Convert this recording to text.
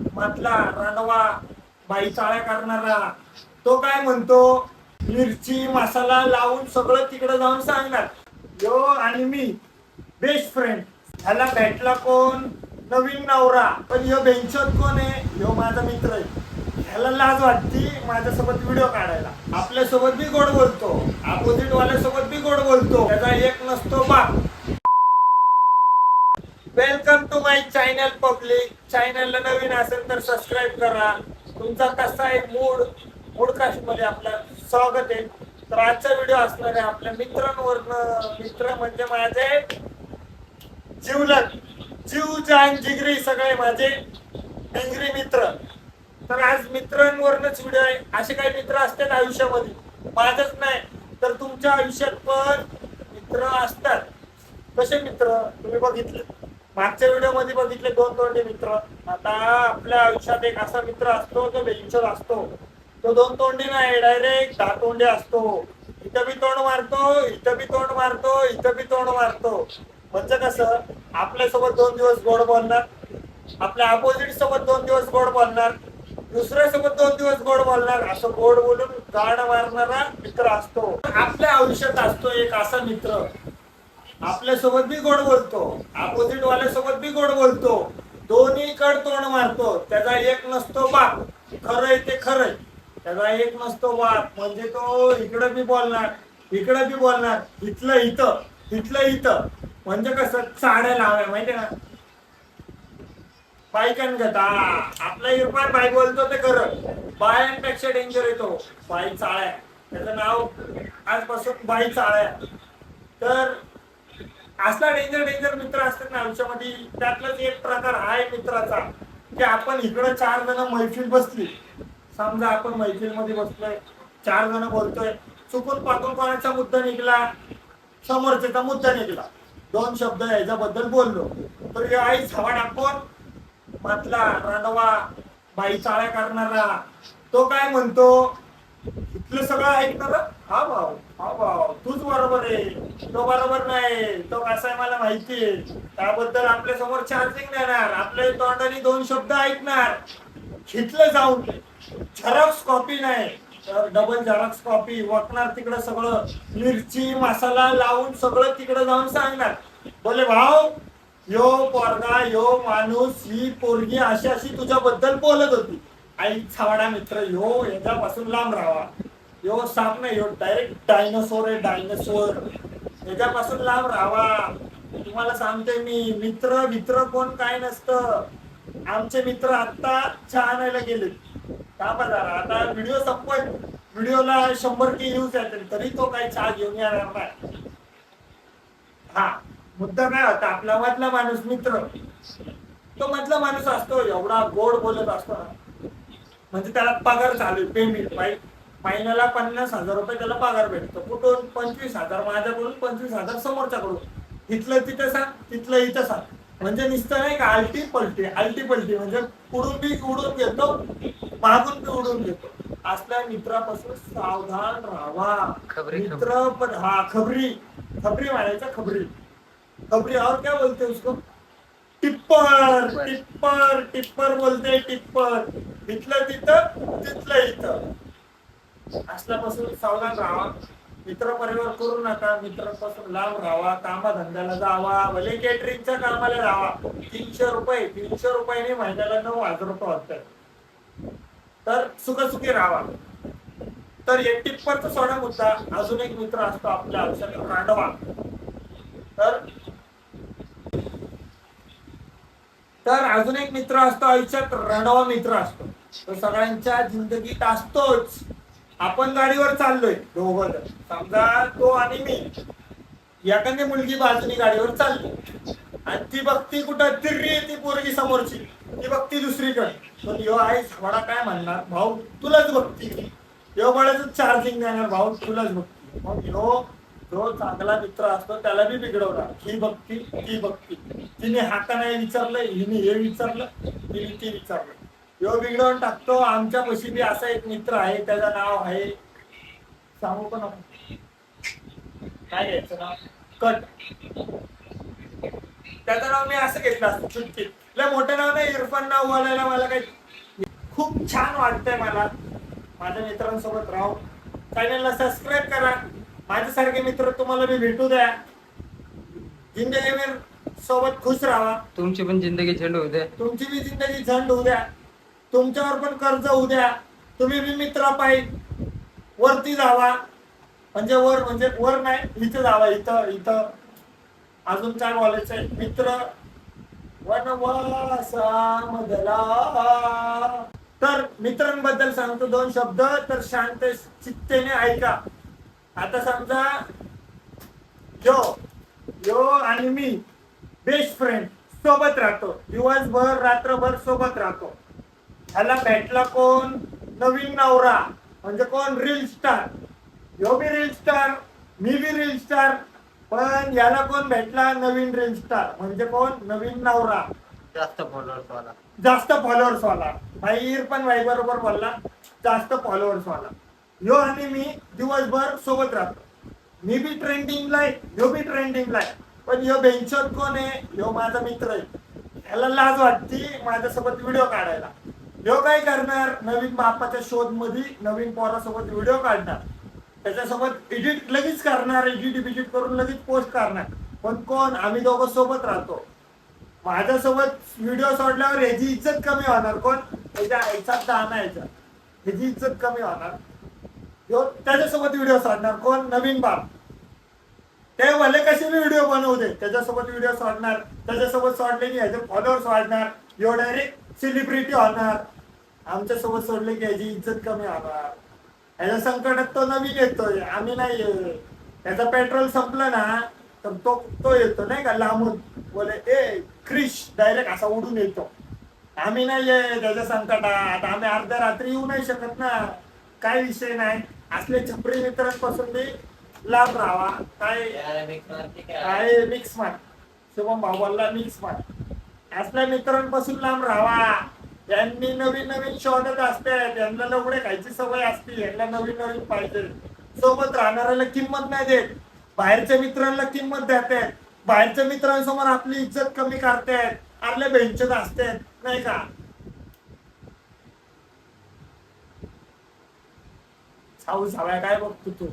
मधला रणवा बाई चाळ्या करणारा तो काय म्हणतो मिरची मसाला लावून सगळं तिकडे जाऊन सांगणार. यो आणि मी बेस्ट फ्रेंड ह्याला भेटला कोण? नवीन नवरा. पण यो बेंचत कोण आहे? यो माझा मित्र आहे. ह्याला लाज वाटती माझ्यासोबत व्हिडिओ काढायला. आपल्यासोबत बी गोड बोलतो. अपोजिट वाल्यासोबत बी गोड बोलतो. त्याचा एक नसतो बाप. Welcome to my channel public चॅनलला नवीन असेल तर सबस्क्राईब करा. तुमचा कसा आहे मूड मूडकास्टमध्ये आपलं स्वागत आहे. तर आजचा व्हिडिओ असणार आहे आपल्या मित्रांवरनं. मित्र म्हणजे माझे जीवलग जीव जान जिगरी सगळे माझे डिंगरी मित्र. तर आज मित्रांवरनच व्हिडिओ आहे. असे काही मित्र असतात आयुष्यामध्ये. माझच नाही तर तुमच्या आयुष्यात पण मित्र असतात. कसे मित्र? तुम्ही बघितले. मागच्या व्हिडिओमध्ये बघितले दोन तोंडे मित्र. आता आपल्या आयुष्यात एक असा मित्र असतो जो बेंचर असतो. तो दोन तोंडी नाही डायरेक्ट दहा तोंडे असतो. इथं बी तोंड मारतो इथं बी तोंड मारतो इथं बी तोंड मारतो. म्हणजे कसं आपल्यासोबत दोन दिवस गोड बोलणार आपल्या अपोजिट सोबत दोन दिवस गोड बोलणार दुसऱ्या सोबत दोन दिवस गोड बोलणार असं गोड बोलून गाड मारणारा मित्र असतो. आपल्या आयुष्यात असतो एक असा मित्र. आपल्यासोबत बी गोड बोलतो. अपोजिट वाल्यासोबत बी गोड बोलतो. दोन्ही कड तोंड मारतो. त्याचा एक नसतो बाप. खरंय ते खरंय. त्याचा एक नसतो बाप. म्हणजे तो इकडं बी बोलणार इकडं बी बोलणार इथलं इथं इथलं इथं. म्हणजे कसं? चाड्या लावाय माहितीये ना? बायकांगत घेता. आपला इरफान बाय बोलतो ते खरं. बायांपेक्षा डेंजर येतो बाई चाळ्या. त्याचं नाव आजपासून बाई चाळ्या. तर असला डेंजर डेंजर मित्र असतात ना आयुष्यामध्ये त्यातलाच एक प्रकार आहे मित्राचा की आपण इकडं चार जण मैफिल बसली. समजा आपण मैफिलमध्ये बसलोय चार जण बोलतोय चुकून पाकून कोणाचा मुद्दा निघला समोरच्याचा मुद्दा निघला. दोन शब्द याच्याबद्दल बोललो. तर आई छावा टाकून मधला रणवा बाई चाळ्या करणारा. तो काय म्हणतो? इथलं सगळं ऐकणार हा? भाऊ हा भाऊ. तूच बरोबर आहे. तो बरोबर नाही. तो कसा आहे मला माहिती आहे. त्याबद्दल आपल्यासमोर चार्जिंग देणार आपल्या तोंडाने दोन शब्द ऐकणार. हिथलं जाऊन झेरॉक्स कॉपी नाही. तर डबल झेरॉक्स कॉपी वाकणार तिकडं सगळं. मिरची मसाला लावून सगळं तिकडं जाऊन सांगणार. बोले भाऊ यो पोरगा यो माणूस ही पोरगी अशी अशी तुझ्याबद्दल बोलत होती. आई छावडा मित्र यो याच्यापासून लांब राहा यो साप नाही यो डायरेक्ट डायनोसोर आहे डायनोसोर याच्यापासून लांब राहा तुम्हाला सांगते मी मित्र मित्र कोण काय नसतं. आमचे मित्र आता चहा आणायला गेले का बरं आता व्हिडिओ संपत व्हिडिओला शंभर के व्ह्यूज येतील तरी तो काही चहा घेऊन येणार नाही. हा मुद्दा काय होता आपला मधला माणूस मित्र. तो मधला माणूस असतो एवढा गोड बोलत असतो ना. म्हणजे त्याला पगार चालू आहे पेमेंट महिन्याला पन्नास हजार रुपये त्याला पगार भेटतो. कुठून? पंचवीस हजार. माझ्याकडून पंचवीस हजार समोरच्याकडून. इथलं तिथं सांग तिथलं इथं सांग. म्हणजे नुसतं नाही का आलटी पलटी आलटी पलटी म्हणजे उडून बी उडून घेतो मागून बी उडून घेतो. असल्या मित्रापासून सावधान खबरी. मित्र पण हा खबरी. खबरी म्हणायचं खबरी. खबरी और क्या बोलते उसको टिप्पर. टिप्पर. टिप्पर बोलते टिप्पर. इथलं तिथं तिथलं इथं. असल्यापासून सावधान राहा. मित्र परिवार करू नका. मित्रांपासून लांब राहा. कामा धंद्याला जावा. भले केटरिंगच्या कामाला राहा तीनशे रुपये तीनशे रुपयाने महिन्याला नऊ हजार रुपये होतात. तर सुखसुखी राहा. तर एक टिप्परचा सोडा मुद्दा. अजून एक मित्र असतो आपल्या आयुष्यात रांडवा तर तर अजून एक मित्र असतो आयुष्यात रणवा मित्र असतो. तो सगळ्यांच्या जिंदगीत असतोच. आपण गाडीवर चाललोय दोघं समजा तो आणि मी. एखादी मुलगी बाजूनी गाडीवर चालली. आणि ती बघती कुठं तिर्री ती पोरगी समोरची. ती बघती दुसरीकडे. पण यो आई झाडा काय म्हणणार? भाऊ तुलाच बघती यो बळाच चार्जिंग देणार भाऊ तुलाच बघती मग यो जो चांगला मित्र असतो त्याला बी बिघडवणार. ही बघती ती बघती. तिने हाका नाही विचारलं हिने हे विचारलं तिने ती विचारलं. यो बिघडवून टाकतो. आमच्या पशी बी असा एक मित्र आहे त्याचं नाव आहे. सांगू पण आपण काय घ्यायचं नाव? कट. त्याचं नाव मी असं घेतलं असतं चुटकीत लय मोठं नाव नाही इरफान नाव बोलायला मला काही खूप छान वाटतंय मला. माझ्या मित्रांसोबत राहू. चॅनलला सबस्क्राईब करा. माझ्यासारखे मित्र तुम्हाला मी भेटू द्या. जिंदगीवर सोबत खुश राहा. तुमची पण जिंदगी झेंड होऊ दे तुमची बी जिंदगी झंड होऊ द्या. तुमच्यावर पण कर्ज होऊ द्या. तुम्ही बी मित्रा पाहिजे. वरती जावा. म्हणजे वर म्हणजे वर नाही इथं जावा इथं इथं. अजून काय बोलायचंय? मित्र. वनवासामधला. तर मित्रांबद्दल सांगतो दोन शब्द. तर शांत चित्तेने ऐका. आता समजा यो यो आणि मी बेस्ट फ्रेंड सोबत राहतो. दिवसभर रात्रभर सोबत राहतो. ह्याला भेटला कोण? नवीन नवरा. म्हणजे कोण? रील स्टार यो बी रील स्टार मी बी रील स्टार पण याला कोण भेटला? नवीन रील स्टार म्हणजे कोण? नवीन नवरा. जास्त फॉलोअर्स वाला. जास्त फॉलोअर्स वाला. भाई पण भाई बरोबर बोलला. जास्त फॉलोअर्स वाला. यो आणि मी दिवसभर सोबत राहतो. मी बी ट्रेंडिंगला आहे. ह्यो बी ट्रेंडिंगला आहे. पण ह्यो बेंचर कोण आहे? ह्यो माझा मित्र आहे. ह्याला लाज वाटती माझ्यासोबत व्हिडिओ काढायला. ह्यो काय करणार? नवीन बापाच्या शोधमध्ये नवीन पोरासोबत व्हिडिओ काढणार. त्याच्यासोबत एडिट लगेच करणार एडिट बिजिट करून लगेच पोस्ट करणार. पण कोण? आम्ही दोघं सोबत राहतो. माझ्यासोबत व्हिडिओ सोडल्यावर ह्याची इज्जत कमी होणार. कोण? त्याच्या आईचा दाना यायचा ह्याची इज्जत कमी होणार. ह्यो त्याच्यासोबत व्हिडिओ सोडणार. कोण? नवीन बाप. ते भले कसे मी व्हिडिओ बनवू दे. त्याच्यासोबत व्हिडिओ सोडणार. त्याच्यासोबत सोडले की ह्याचे फॉलोअर्स वाढणार. ह्यो डायरेक्ट सेलिब्रिटी होणार. आमच्यासोबत सोडले की ह्याची इज्जत कमी होणार. ह्याच्या संकटात तो नवीन येतोय आम्ही नाही. त्याचं पेट्रोल संपलं ना तर तो तो येतो नाही का लांबून. बोले ए क्रिश डायरेक्ट असा उडून येतो. आम्ही नाही ये त्याच्या संकटात. आम्ही अर्ध्या रात्री येऊ नाही शकत ना. काय विषय नाही. असले छपरी मित्रांपासून मी लांब राहावा काय काय? मिक्स मार? शुभम भावाला मिक्स मार. असल्या मित्रांपासून लांब राहावा यांनी नवीन नवीन शोधत असते यांना लवडे खायची सवय असते. यांना नवीन नवीन पाहिजे. सोबत राहणाऱ्याला किंमत नाही देत. बाहेरच्या मित्रांना किंमत देतात बाहेरच्या मित्रांसमोर आपली इज्जत कमी करतायत आपल्या बेंचत असतात नाही का? काय बघतो तू?